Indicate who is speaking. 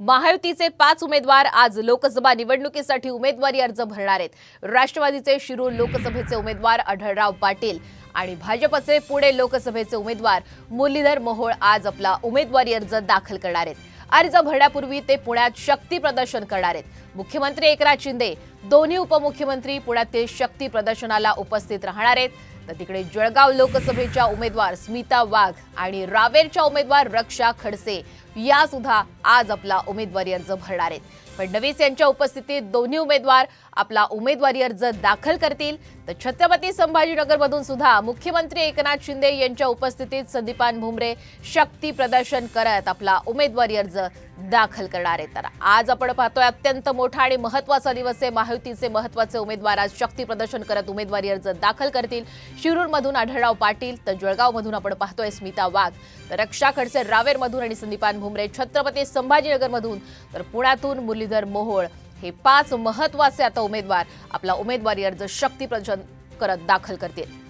Speaker 1: महायुतीचे पाच उमेदवार आज लोकसभा निवडणुकीसाठी उमेदवारी अर्ज भरणार आहेत. राष्ट्रवादीचे शिरूर लोकसभेचे उमेदवार आढळराव पाटील आणि भाजपचे पुणे लोकसभेचे उमेदवार मुरलीधर मोहोळ आज आपला उमेदवारी अर्ज दाखल करणार आहेत. अर्ज भरण्यापूर्वी ते पुण्यात शक्ती प्रदर्शन करणार आहेत. मुख्यमंत्री एकनाथ शिंदे दोन्ही उपमुख्यमंत्री पुण्यातील शक्ती प्रदर्शनाला उपस्थित राहणार आहेत. तर तिकडे जळगाव लोकसभेच्या उमेदवार स्मिता वाघ आणि रावेरच्या उमेदवार रक्षा खडसे या सुद्धा आज आपला उमेदवारी अर्ज भरणार आहेत. फडणवीस यांच्या उपस्थितीत दोन्ही उमेदवार आपला उमेदवारी अर्ज दाखल करतील. तर छत्रपती संभाजीनगरमधून सुद्धा मुख्यमंत्री एकनाथ शिंदे यांच्या उपस्थितीत संदीपान भुमरे शक्ती प्रदर्शन करत आपला उमेदवारी अर्ज दाखल करणार आहेत. तर आज आपण पाहतोय अत्यंत मोठा आणि महत्त्वाचा दिवस आहे महायुतीचे महत्त्वाचे उमेदवार आज शक्ती प्रदर्शन करत उमेदवारी अर्ज दाखल करतील. शिरूरमधून आढळराव पाटील तर जळगावमधून आपण पाहतोय स्मिता वाघ. तर रक्षा खडसे रावेरमधून आणि संदीपान भुमरे छत्रपती संभाजीनगरमधून तर पुण्यातून मुरलीधर मोहोळ. हे पाच महत्त्वाचे आता उमेदवार आपला उमेदवारी अर्ज शक्ती प्रदर्शन करत दाखल करतील.